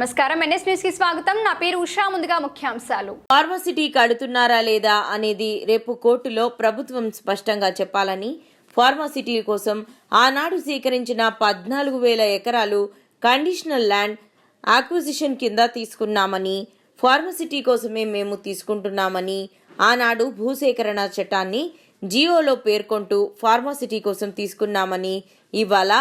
నమస్కారం. ఎన్ఎస్ న్యూస్కి స్వాగతం. నా పేరు ఉషా. ముందుగా ముఖ్యాంశాలు. ఫార్మసిటీ కడుతున్నారా లేదా అనేది రేపు కోర్టులో ప్రభుత్వం స్పష్టంగా చెప్పాలని ఫార్మసిటీ కోసం ఆనాడు సేకరించిన పద్నాలుగు వేల ఎకరాలు కండిషనల్ ల్యాండ్ ఆక్విజిషన్ కింద తీసుకున్నామని ఫార్మసిటీ కోసమే మేము తీసుకుంటున్నామని ఆనాడు భూసేకరణ చట్టాన్ని జియోలో పేర్కొంటూ ఫార్మాసిటీ కోసం తీసుకున్నామని. ఇవాళ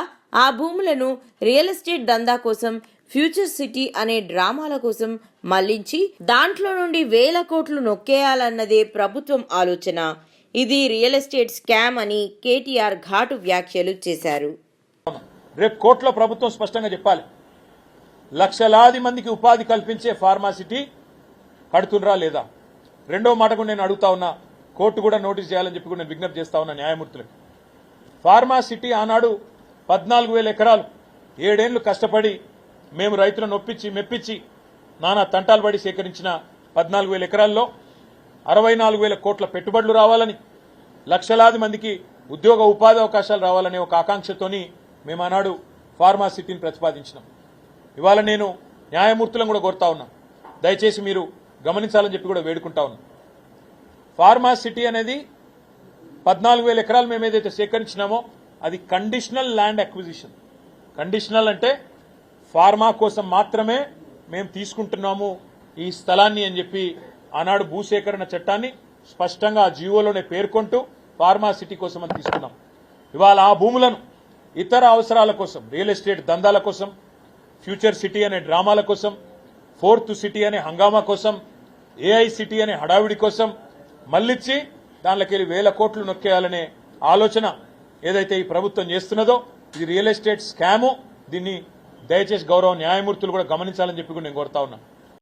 ఆ భూములను రియల్ ఎస్టేట్ దందా కోసం ఫ్యూచర్ సిటీ అనే డ్రామాల కోసం మళ్ళించి దాంట్లో నుండి వేల కోట్లు నొక్కేయాలన్నదే ప్రభుత్వం ఆలోచన. ఇది రియల్ ఎస్టేట్ స్కామ్ అని కేటీఆర్ ఘాటు వ్యాఖ్యలు చేశారు. రేపు కోర్టులో ప్రభుత్వం స్పష్టంగా చెప్పాలి. లక్షలాది మందికి ఉపాధి కల్పించే ఫార్మాసిటీ కడుతుండ్రా లేదా? రెండో మాటకు నేను అడుగుతా ఉన్నా కోర్టు కూడా నోటీస్ చేయాలని చెప్పి కూడా నేను విజ్ఞప్తి చేస్తా ఉన్నా న్యాయమూర్తులకు. ఫార్మాసిటీ ఆనాడు పద్నాలుగు వేల ఎకరాలు ఏడేళ్ళు కష్టపడి మేము రైతులను ఒప్పించి మెప్పించి నానా తంటాలు పడి సేకరించిన పద్నాలుగు వేల ఎకరాల్లో అరవై నాలుగు వేల కోట్ల పెట్టుబడులు రావాలని లక్షలాది మందికి ఉద్యోగ ఉపాధి అవకాశాలు రావాలనే ఒక ఆకాంక్షతోని మేము ఆనాడు ఫార్మాసిటీని ప్రతిపాదించినాం. ఇవాళ నేను న్యాయమూర్తులను కూడా కోరుతా ఉన్నా. దయచేసి మీరు గమనించాలని చెప్పి కూడా వేడుకుంటా ఉన్నా. ఫార్మా సిటీ అనేది పద్నాలుగు వేల ఎకరాలు మేము ఏదైతే సేకరించినామో అది కండిషనల్ ల్యాండ్ అక్విజిషన్ కండిషనల్ అంటే ఫార్మా కోసం మాత్రమే మేము తీసుకుంటున్నాము ఈ స్థలాన్ని అని చెప్పి ఆనాడు భూసేకరణ చట్టాన్ని స్పష్టంగా ఆ జీవోలోనే పేర్కొంటూ ఫార్మా సిటీ కోసం అని తీసుకున్నాం. ఇవాళ ఆ భూములను ఇతర అవసరాల కోసం రియల్ ఎస్టేట్ దందాల కోసం ఫ్యూచర్ సిటీ అనే డ్రామాల కోసం ఫోర్త్ సిటీ అనే హంగామా కోసం ఏఐ సిటీ అనే హడావిడి కోసం మళ్ళిచ్చి దానిలోకి వెళ్ళి వేల కోట్లు నొక్కేయాలనే ఆలోచన ఏదైతే ఈ ప్రభుత్వం చేస్తున్నదో ఇది రియల్ ఎస్టేట్ స్కాము. దీన్ని దయచేసి గౌరవ న్యాయమూర్తులు కూడా గమనించాలని చెప్పి కూడా నేను కోరుతా ఉన్నా.